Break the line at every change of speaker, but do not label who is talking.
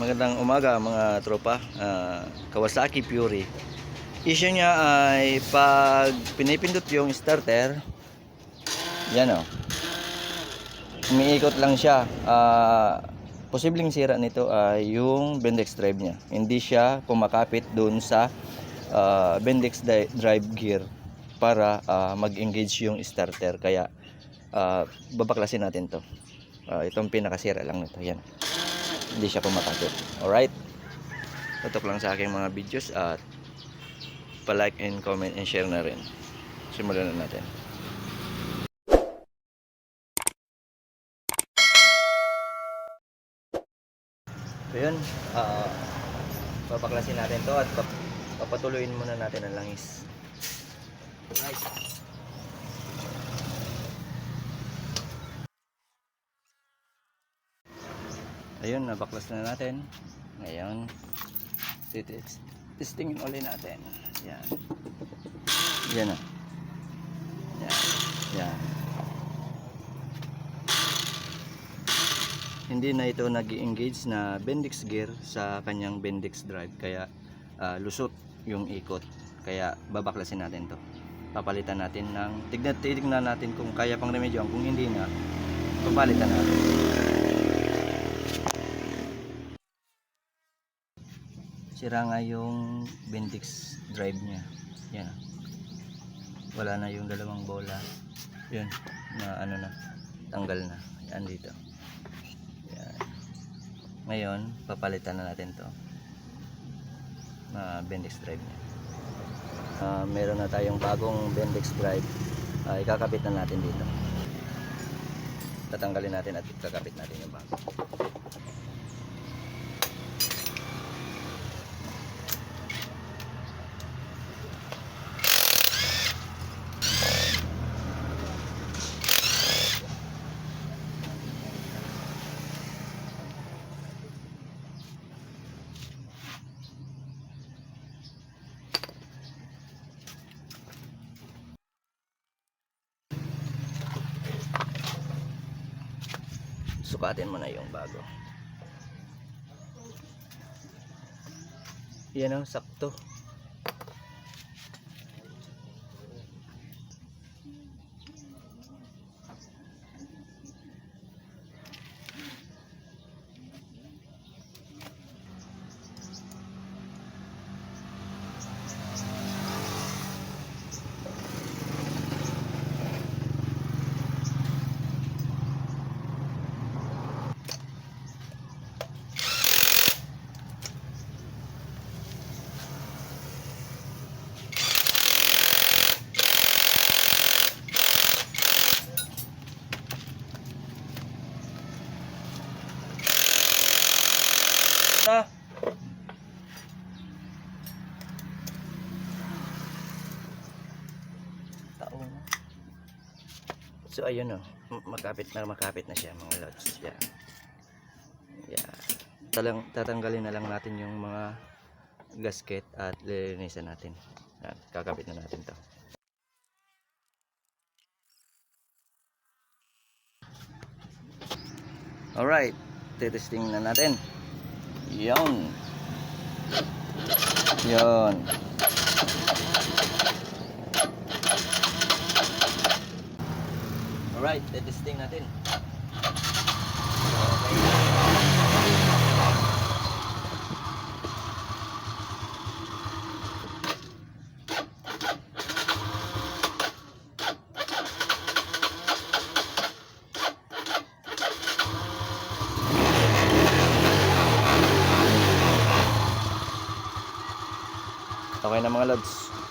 Magandang umaga mga tropa. Ah, Kawasaki Fury. Issue niya ay pag pinipindot yung starter, yan o. Umiikot lang siya. Ah, posibleng sira nito ay yung Bendix drive niya. Hindi siya kumakapit doon sa ah, Bendix di- drive gear para ah, mag-engage yung starter. Kaya ah, babaklasin natin to. Ah, itong pinakasira lang nito. Yan hindi siya pumakapit. Alright? Tutok lang sa aking mga videos at pa-like and comment and share na rin. Simulan na natin. So yun, ah papaklasin natin to at pap- papatuloyin muna natin ang langis. Alright. Ayun, nabaklas na natin. Ngayon, testingin ulit natin. Yan. Yan na. Yan. Yan. Hindi na ito nag engage na Bendix gear sa kanyang Bendix drive. Kaya ah, lusot yung ikot. Kaya babaklasin natin to. Papalitan natin ng tignan titignan natin kung kaya pang remedyoan. Kung hindi na, papalitan natin. Sira nga yung Bendix drive niya. Yan. Wala na yung dalawang bola. Yun. Na ano na. Tanggal na. Yan dito. Yan. Ngayon papalitan na natin to. Na Bendix drive niya. Ah, meron na tayong bagong Bendix drive. Ah, ikakabit na natin dito. Tatanggalin natin at ikakabit natin yung bago sukatin mo na yung bago. Yan o sakto na taong so ayun o makapit na makapit na siya mga lods. Yan. Yan. Talang, tatanggalin na lang natin yung mga gasket at lilinisan natin. Yan, kakapit na natin to. Alright titesting na natin yon yon alright titesting natin. Okay Okay na mga lods.